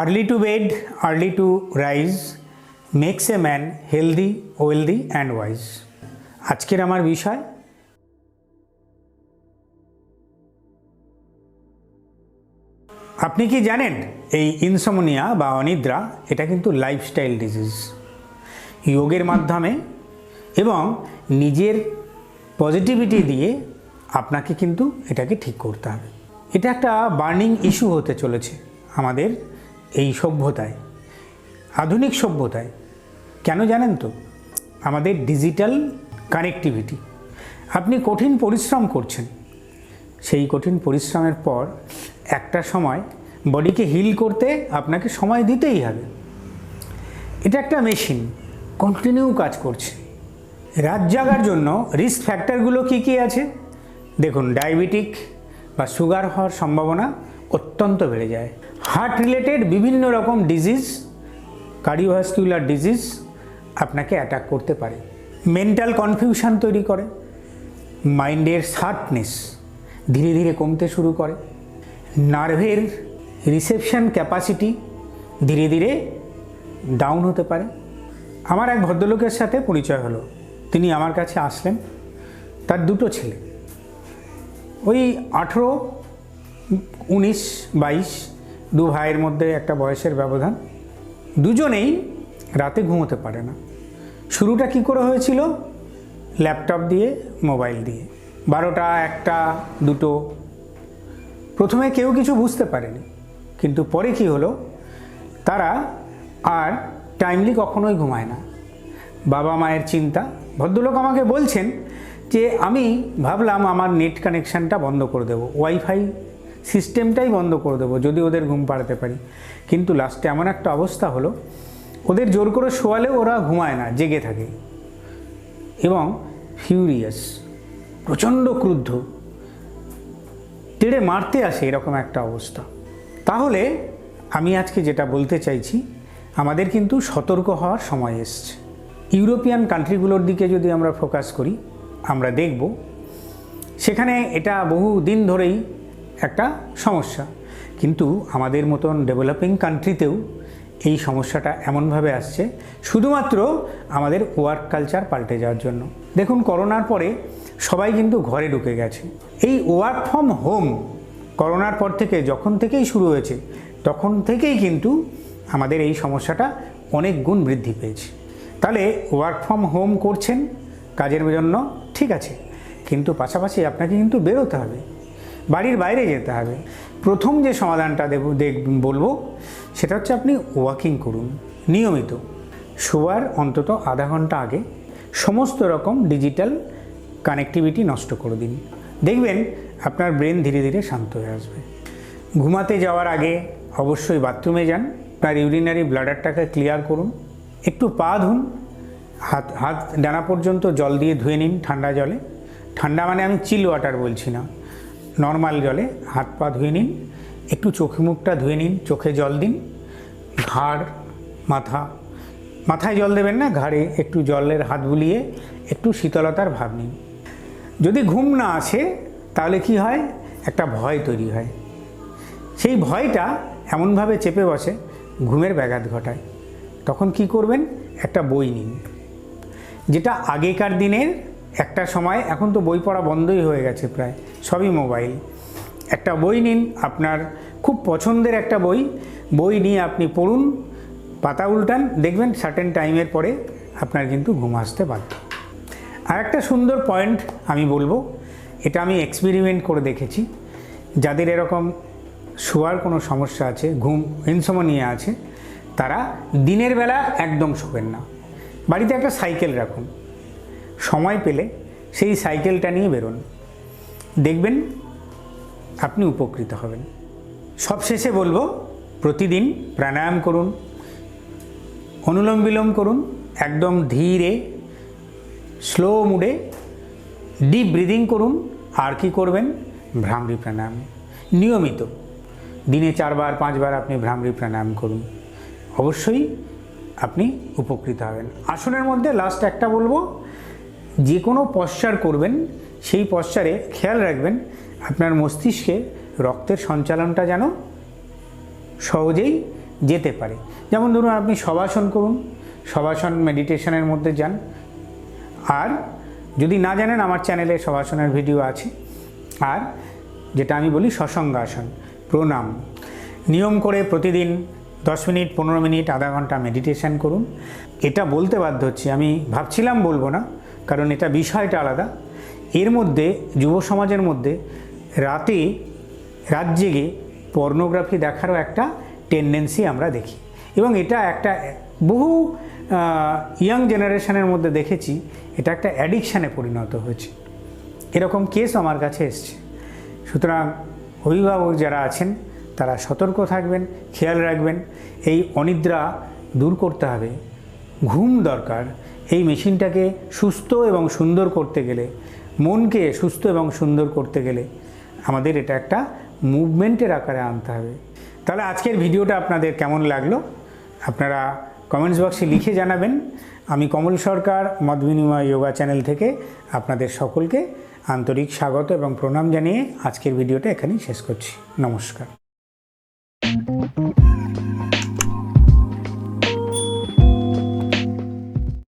Early to bed early to rise makes a man healthy wealthy and wise আজকের আমার বিষয়, আপনি কি জানেন এই ইনসমোনিয়া বা অনিদ্রা, এটা কিন্তু লাইফস্টাইল ডিজিজ যোগের মাধ্যমে এবং নিজের পজিটিভিটি দিয়ে আপনাকে কিন্তু এটাকে ঠিক করতে হবে। এটা একটা বার্নিং ইস্যু হতে চলেছে আমাদের এই সভ্যতায়, আধুনিক সভ্যতায়, কেন জানেন তো? আমাদের ডিজিটাল কানেক্টিভিটি। আপনি কঠিন পরিশ্রম করছেন। সেই কঠিন পরিশ্রমের পর একটা সময় বডিকে হিল করতে আপনাকে সময় দিতেই হবে। এটা একটা মেশিন কন্টিনিউ কাজ করছে। রাত জাগার জন্য রিস্ক ফ্যাক্টরগুলো কী কী আছে? দেখুন ডায়াবেটিক বা সুগার হওয়ার সম্ভাবনা অত্যন্ত বেড়ে যায়। হার্ট রিলেটেড বিভিন্ন রকম ডিজিজ কার্ডিওভাস্কুলার ডিজিজ আপনাকে অ্যাটাক করতে পারে। মেন্টাল কনফিউশন তৈরি করে মাইন্ডের শার্পনেস ধীরে ধীরে কমতে শুরু করে নার্ভের রিসেপশন ক্যাপাসিটি ধীরে ধীরে ডাউন হতে পারে। আমার এক ভদ্রলোকের সাথে পরিচয় হলো। তিনি আমার কাছে আসলেন। তার দুটো ছেলে। ওই আঠেরো উনিশ, বাইশ, দু ভাইয়ের মধ্যে একটা বয়সের ব্যবধান। দুজনেই রাতে ঘুমোতে পারে না। শুরুটা কি করে হয়েছিল? ল্যাপটপ দিয়ে, মোবাইল দিয়ে। বারোটা, একটা, দুটো। প্রথমে কেউ কিছু বুঝতে পারেনি, কিন্তু পরে কি হলো? তারা আর টাইমলি কখনোই ঘুমায় না। বাবা মায়ের চিন্তা। ভদ্রলোক আমাকে বলছেন যে, আমি ভাবলাম আমার নেট কানেকশানটা বন্ধ করে দেবো, ওয়াইফাই সিস্টেমটাই বন্ধ করে দেবো, যদি ওদের ঘুম পাড়াতে পারি। কিন্তু লাস্টে এমন একটা অবস্থা হলো, ওদের জোর করে শোয়ালেও ওরা ঘুমায় না, জেগে থাকে। এবং ফিউরিয়াস প্রচণ্ড ক্রুদ্ধ, তেড়ে মারতে আসে এরকম একটা অবস্থা। তাহলে আমি আজকে যেটা বলতে চাইছি, আমাদের কিন্তু সতর্ক হওয়ার সময় এসছে। ইউরোপিয়ান কান্ট্রিগুলোর দিকে যদি আমরা ফোকাস করি, আমরা দেখব, সেখানে এটা বহু দিন ধরেই একটা সমস্যা। কিন্তু আমাদের মতন ডেভেলপিং কান্ট্রিতেও এই সমস্যাটা এমনভাবে আসছে, শুধুমাত্র আমাদের ওয়ার্ক কালচার পাল্টে যাওয়ার জন্য। দেখুন, করোনার পরে সবাই কিন্তু ঘরে ঢুকে গেছে। এই ওয়ার্ক ফ্রম হোম করোনার পর থেকে যখন থেকেই শুরু হয়েছে, তখন থেকেই কিন্তু আমাদের এই সমস্যাটা অনেক গুণ বৃদ্ধি পেয়েছে। তাহলে ওয়ার্ক ফ্রম হোম করছেন, কাজের জন্য ঠিক আছে, কিন্তু পাশাপাশি আপনাকে কিন্তু বেরোতে হবে। বাড়ির বাইরে যেতে হবে। প্রথম যে সমাধানটা দেব, দেখ, বলব, সেটা হচ্ছে আপনি ওয়াকিং করুন, নিয়মিত। শোয়ার অন্তত আধা ঘণ্টা আগে সমস্ত রকম ডিজিটাল কানেক্টিভিটি নষ্ট করে দিন। দেখবেন আপনার ব্রেন ধীরে ধীরে শান্ত হয়ে আসবে। ঘুমাতে যাওয়ার আগে অবশ্যই বাথরুমে যান, তার ইউরিনারি ব্লাডারটাকে ক্লিয়ার করুন, একটু পা ধুন, হাত হাত ডানা পর্যন্ত জল দিয়ে ধুয়ে নিন ঠান্ডা জলে। ঠান্ডা মানে আমি চিল ওয়াটার বলছি না। নর্মাল জলে হাত পা ধুয়ে নিন, একটু চোখে মুখটা ধুয়ে নিন, চোখে জল দিন, ঘাড়, মাথা, মাথায় জল দেবেন না, ঘাড়ে একটু জলের হাত বুলিয়ে একটু শীতলতার ভাব নিন। যদি ঘুম না আসে, তাহলে কি হয়? একটা ভয় তৈরি হয়। সেই ভয়টা এমনভাবে চেপে বসে, ঘুমের ব্যাঘাত ঘটায়। তখন কি করবেন? একটা বই নিন। যেটা আগেকার দিনের একটা সময় এখন তো বই পড়া বন্ধই হয়ে গেছে প্রায়, সবই মোবাইল। একটা বই নিন, আপনার খুব পছন্দের একটা বই বই নিয়ে আপনি পড়ুন, পাতা উল্টান, দেখবেন সার্টেন টাইমের পরে আপনার কিন্তু ঘুম আসতে বাধ্য। আর একটা সুন্দর পয়েন্ট আমি বলব, এটা আমি এক্সপেরিমেন্ট করে দেখেছি। যাদের এরকম শোয়ার কোনো সমস্যা আছে, ঘুম ইনসমনিয়া আছে, তারা দিনের বেলা একদম শোবেন না। বাড়িতে একটা সাইকেল রাখুন। সময় পেলে সেই সাইকেলটা নিয়ে বেরোন। দেখবেন আপনি উপকৃত হবেন। সবশেষে বলব, প্রতিদিন প্রাণায়াম করুন, অনুলোম বিলোম করুন, একদম ধীরে স্লো মুডে ডিপ ব্রিদিং করুন, আর কি করবেন? ভ্রামরি প্রাণায়াম। নিয়মিত দিনে চারবার, পাঁচবার আপনি ভ্রামরি প্রাণায়াম করুন। অবশ্যই আপনি উপকৃত হবেন। আসনের মধ্যে লাস্ট একটা বলব যে কোনো পশ্চার করবেন, সেই পশ্চারে খেয়াল রাখবেন, আপনার মস্তিষ্কে রক্তের সঞ্চালনটা যেন সহজেই যেতে পারে। যেমন ধরুন, আপনি শবাসন করুন শবাসন মেডিটেশনের মধ্যে যান। আর যদি না জানেন, আমার চ্যানেলে শবাসনের ভিডিও আছে। আর যেটা আমি বলি সসঙ্গাসন, প্রণাম। নিয়ম করে প্রতিদিন দশ মিনিট, পনেরো মিনিট, আধা ঘণ্টা মেডিটেশন করুন। এটা বলতে বাধ্য হচ্ছি। আমি ভাবছিলাম বলব না কারণ এটা বিষয়টা আলাদা। এর মধ্যে, যুব সমাজের মধ্যে রাতে রাত জেগে পর্নোগ্রাফি দেখারও একটা টেন্ডেন্সি আমরা দেখি। এবং এটা একটা বহু ইয়াং জেনারেশনের মধ্যে দেখেছি, এটা একটা অ্যাডিকশানে পরিণত হয়েছে। এরকম কেস আমার কাছে এসছে। সুতরাং অভিভাবক যারা আছেন, তারা সতর্ক থাকবেন, খেয়াল রাখবেন। এই অনিদ্রা দূর করতে হবে। ঘুম দরকার এই মেশিনটাকে সুস্থ এবং সুন্দর করতে গেলে, মনকে সুস্থ এবং সুন্দর করতে গেলে আমাদের এটা একটা মুভমেন্টের আকারে আনতে হবে। তাহলে আজকের ভিডিওটা আপনাদের কেমন লাগল? আপনারা কমেন্টস বক্সে লিখে জানাবেন। আমি কমল সরকার মত বিনিময় যোগা চ্যানেল থেকে আপনাদের সকলকে আন্তরিক স্বাগত এবং প্রণাম জানিয়ে আজকের ভিডিওটা এখানেই শেষ করছি। নমস্কার।